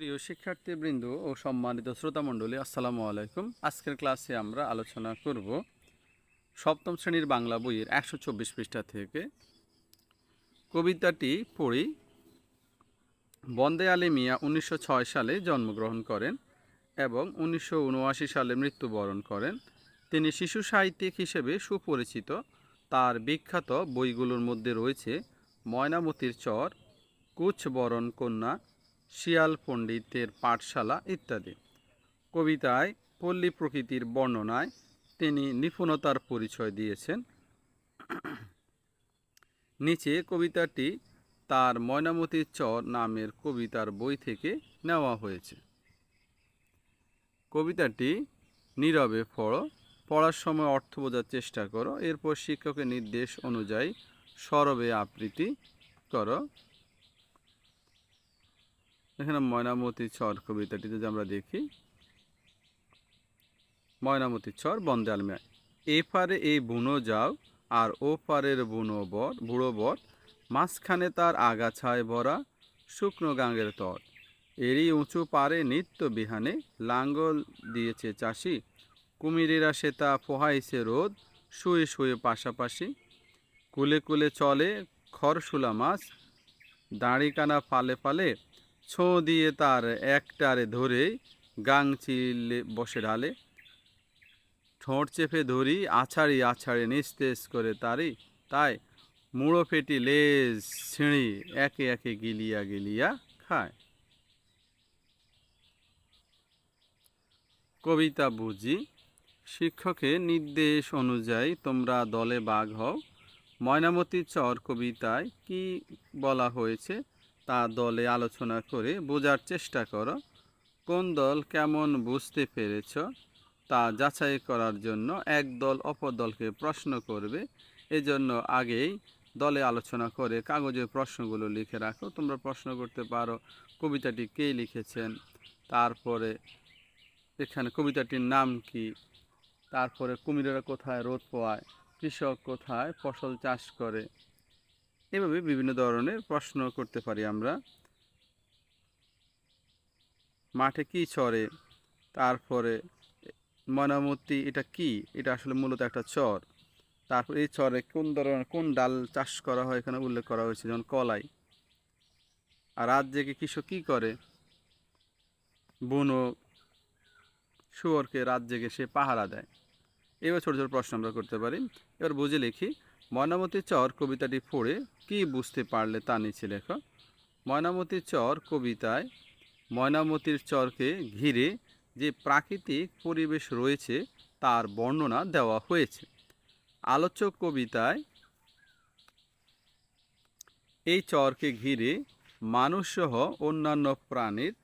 প্রিয় শিক্ষার্থীবৃন্দ ও সম্মানিত শ্রোতামণ্ডলী, আসসালামু আলাইকুম। আজকের ক্লাসে আমরা আলোচনা করব সপ্তম শ্রেণির বাংলা বইয়ের একশো চব্বিশ পৃষ্ঠা থেকে। কবিতাটি পড়ি। বন্দে আলী মিয়া উনিশশো ছয় সালে জন্মগ্রহণ করেন এবং উনিশশো উনআশি সালে মৃত্যুবরণ করেন। তিনি শিশু সাহিত্যিক হিসেবে সুপরিচিত। তার বিখ্যাত বইগুলোর মধ্যে রয়েছে ময়নামতির চর, কুচবরণ কন্যা শিয়াল পণ্ডিতের পাঠশালা ইত্যাদি। কবিতায় পল্লী প্রকৃতির বর্ণনায় তিনি নিপুণতার পরিচয় দিয়েছেন। নিচে কবিতাটি তার ময়নামতির চর নামের কবিতার বই থেকে নেওয়া হয়েছে। কবিতাটি নীরবে পড়ো, পড়ার সময় অর্থ বোঝার চেষ্টা করো, এরপর শিক্ষকের নির্দেশ অনুযায়ী সরবে আবৃত্তি করো। এখানে ময়নামতি চর কবিতাটিতে যদি আমরা দেখি, ময়নামতি চর বন্দে আলমিয়া এ পারে এই বুনো যাও, আর ও পারের বুনো বর, বুড়ো বর, মাঝখানে তার আগাছায় ভরা শুকনো গাঙ্গের তট এরই উঁচু পারে নিত্য বিহানে লাঙ্গল দিয়েছে চাষি, কুমিরেরা সে তা পোহাইছে রোদ, শুয়ে শুয়ে পাশাপাশি। কুলে কুলে চলে খরশুলা মাছ, দাঁড়িকানা ফালে ফালে ছো দিয়ে তার একটারে ধরে গাং চিলে বসে ডালে ঠোঁট চেপে ধরি, আছাড়ি আছাড়ি নিস্তেজ করে তারি। তাই মুড়ো ফেটি লেজ ছিঁড়ি একে একে গিলিয়া গিলিয়া খায়। কবিতা বুঝি শিক্ষকের নির্দেশ অনুযায়ী তোমরা দলে বাঘ হও। ময়নামতি চর কবিতায় কি বলা হয়েছে? তা দলে আলোচনা করে বোঝার চেষ্টা করো, কোন দল কেমন বুঝতে পেরেছ, তা যাচাই করার জন্য এক দল অপর দলকে প্রশ্ন করবে। এজন্য আগেই দলে আলোচনা করে কাগজে প্রশ্নগুলো লিখে রাখো। তোমরা প্রশ্ন করতে পারো, কবিতাটি কে লিখেছেন, তারপরে এখানে কবিতাটির নাম কি, তারপরে কুমিরেরা কোথায় রোদ পোয়ায়, কৃষক কোথায় ফসল চাষ করে এভাবে বিভিন্ন ধরনের প্রশ্ন করতে পারি আমরা। মাঠে কি চরে? তারপরে ময়নামতি এটা কি? এটা আসলে মূলত একটা চর। তারপর এই চরে কোন ধরনের, কোন ডাল চাষ করা হয় এখানে উল্লেখ করা হয়েছে, যেমন কলাই। আর রাত জেগে কৃষক কী করে? বুনো শুয়োরকে রাত জেগে সে পাহারা দেয়। এবার ছোটো ছোটো প্রশ্ন আমরা করতে পারি। এবার বুঝে লিখি ময়নামতি চর কবিতাটি পড়ে কি বুঝতে পারলে তা নিচে লেখো। ময়নামতি চর কবিতায় ময়নামতির চরকে ঘিরে যে প্রাকৃতিক পরিবেশ রয়েছে তার বর্ণনা দেওয়া হয়েছে। আলোচ্য কবিতায় এই চরকে ঘিরে মানুষসহ অন্যান্য প্রাণীর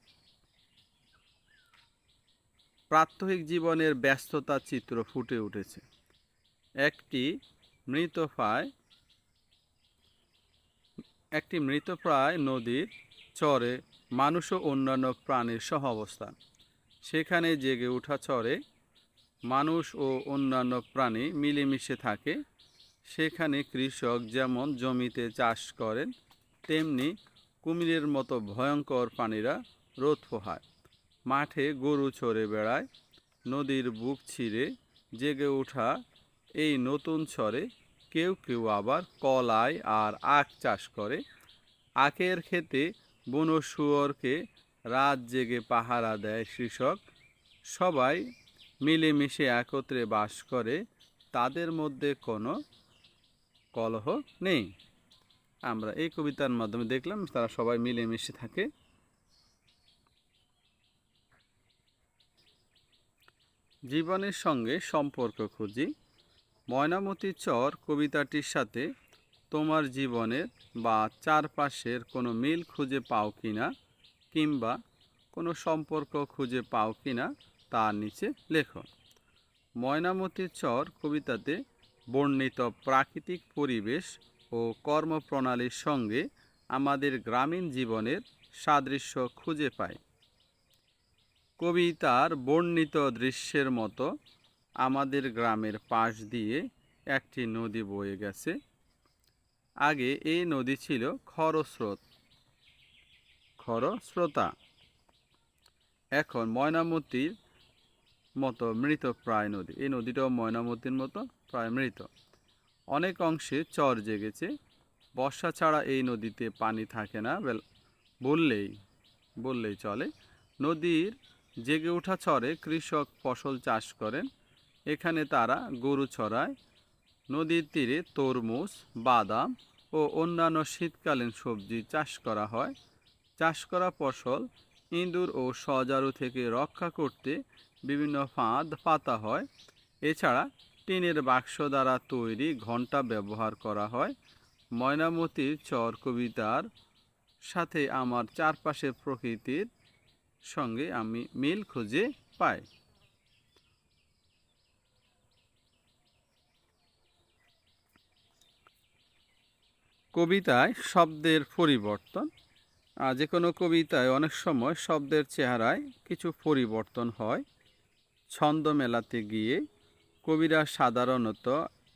প্রাত্যহিক জীবনের ব্যস্ততা চিত্র ফুটে উঠেছে। একটি মৃতপ্রায় একটি মৃতপ্রায় নদীর চরে মানুষ ও অন্যান্য প্রাণীর সহ অবস্থান। সেখানে জেগে ওঠা চরে মানুষ ও অন্যান্য প্রাণী মিলেমিশে থাকে। সেখানে কৃষক যেমন জমিতে চাষ করেন, তেমনি কুমিরের মতো ভয়ঙ্কর প্রাণীরা রোদ পোহায়। মাঠে গরু চড়ে বেড়ায়, নদীর বুক ছিঁড়ে জেগে ওঠা এই নতুন চরে কেউ কেউ আবার কলাই আর আখ চাষ করে। আখের ক্ষেতে বনো শুয়োরকে রাত জেগে পাহারা দেয় কৃষক। সবাই মিলেমিশে একত্রে বাস করে, তাদের মধ্যে কোনো কলহ নেই। আমরা এই কবিতার মাধ্যমে দেখলাম, তারা সবাই মিলেমিশে থাকে। জীবনের সঙ্গে সম্পর্ক খুঁজি। ময়নামতি চর কবিতাটির সাথে তোমার জীবনের বা চারপাশের কোনো মিল খুঁজে পাও কি না কিংবা কোনো সম্পর্ক খুঁজে পাও কি না তার নিচে লেখো। ময়নামতি চর কবিতাতে বর্ণিত প্রাকৃতিক পরিবেশ ও কর্মপ্রণালীর সঙ্গে আমাদের গ্রামীণ জীবনের সাদৃশ্য খুঁজে পাই কবিতার বর্ণিত দৃশ্যের মতো আমাদের গ্রামের পাশ দিয়ে একটি নদী বয়ে গেছে। আগে এই নদী ছিল খরস্রোত, খরস্রোতা। এখন ময়নামতির মতো মৃত প্রায় নদী, এই নদীটাও ময়নামতির মতো প্রায় মৃত। অনেক অংশে চর জেগেছে। বর্ষা ছাড়া এই নদীতে পানি থাকে না বললেই বললেই চলে। নদীর জেগে ওঠা চরে কৃষক ফসল চাষ করেন। এখানে তারা গরু ছড়ায়, নদীর তীরে তরমুজ, বাদাম ও অন্যান্য শীতকালীন সবজি চাষ করা হয়। চাষ করা ফসল ইঁদুর ও সজারু থেকে রক্ষা করতে বিভিন্ন ফাঁদ পাতা হয়। এছাড়া টিনের বাক্স দ্বারা তৈরি ঘণ্টা ব্যবহার করা হয়। ময়নামতির চর কবিতার সাথে আমার চারপাশের প্রকৃতির সঙ্গে আমি মিল খুঁজে পাই। কবিতায় শব্দের পরিবর্তন। যে কোনো কবিতায় অনেক সময় শব্দের চেহারায় কিছু পরিবর্তন হয়। ছন্দ মেলাতে গিয়ে কবিরা সাধারণত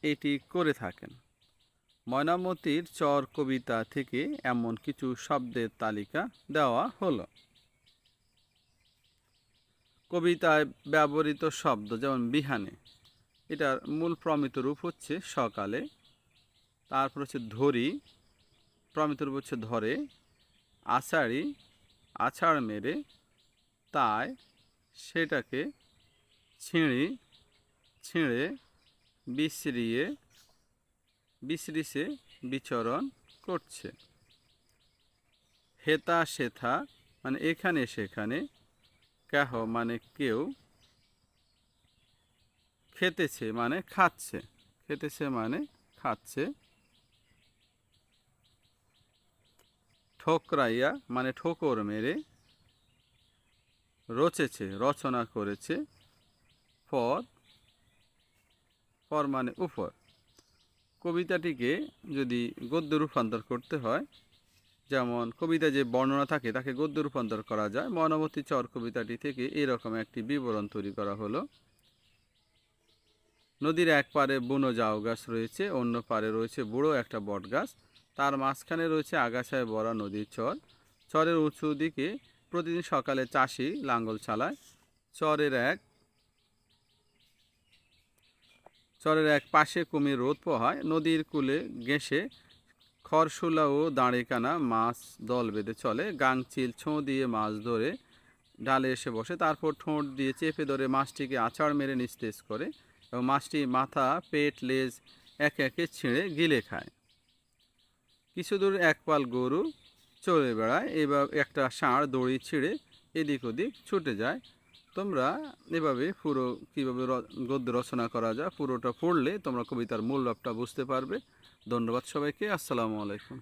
এটি করে থাকেন। ময়নামতির চর কবিতা থেকে এমন কিছু শব্দের তালিকা দেওয়া হলো। কবিতায় ব্যবহৃত শব্দ যেমন বিহানে, এটার মূল প্রমিত রূপ হচ্ছে সকালে। তারপর হচ্ছে ধরি, প্রমিত রূপ হচ্ছে ধরে, আষাঢ়ি আছাড় মেরে, তাই সেটাকে ছিঁড়ি, ছিঁড়ে বিশ্রিয়ে, বিশ্রিসে বিচরণ করছে। হেতা সেথা মানে এখানে সেখানে, কেহ মানে কেউ খেতেছে মানে খাচ্ছে, খেতেছে মানে খাচ্ছে। ঠোকরাইয়া মানে ঠোকর মেরে রচেছে রচনা করেছে পর পর মানে উপর কবিতাটিকে যদি গদ্য রূপান্তর করতে হয় যেমন কবিতা যে বর্ণনা থাকে তাকে গদ্য রূপান্তর করা যায় ময়নামতি চর কবিতাটি থেকে এরকম একটি বিবরণ তৈরি করা হলো নদীর এক পারে বুনো জাউ গাছ রয়েছে, অন্য পারে রয়েছে বুড়ো একটা বট গাছ। তার মাঝখানে রয়েছে আগাছায় ভরা নদীর চর। চরের উঁচু দিকে প্রতিদিন সকালে চাষি লাঙ্গল চালায়। চরের এক চরের এক পাশে কুমির রোদ পোহায়। নদীর কূলে ঘেঁষে খরশুলা ও দাঁড়িকানা মাছ দল বেঁধে চলে। গাংচিল ছোঁ দিয়ে মাছ ধরে ডালে এসে বসে। তারপর ঠোঁট দিয়ে চেপে ধরে মাছটিকে আছাড় মেরে নিস্তেজ করে এবং মাছটি মাথা, পেট, লেজ একে একে ছিঁড়ে গিলে খায়। কিছু দূর এক পাল গরু চলে বেড়ায়, এবার একটা ষাঁড় দড়ি ছিঁড়ে এদিক ওদিক ছুটে যায়। তোমরা এভাবে পুরো কীভাবে গদ্য রচনা করা যায়, পুরোটা পড়লে তোমরা কবিতার মূল লাভটা বুঝতে পারবে। ধন্যবাদ সবাইকে, আসসালামু আলাইকুম।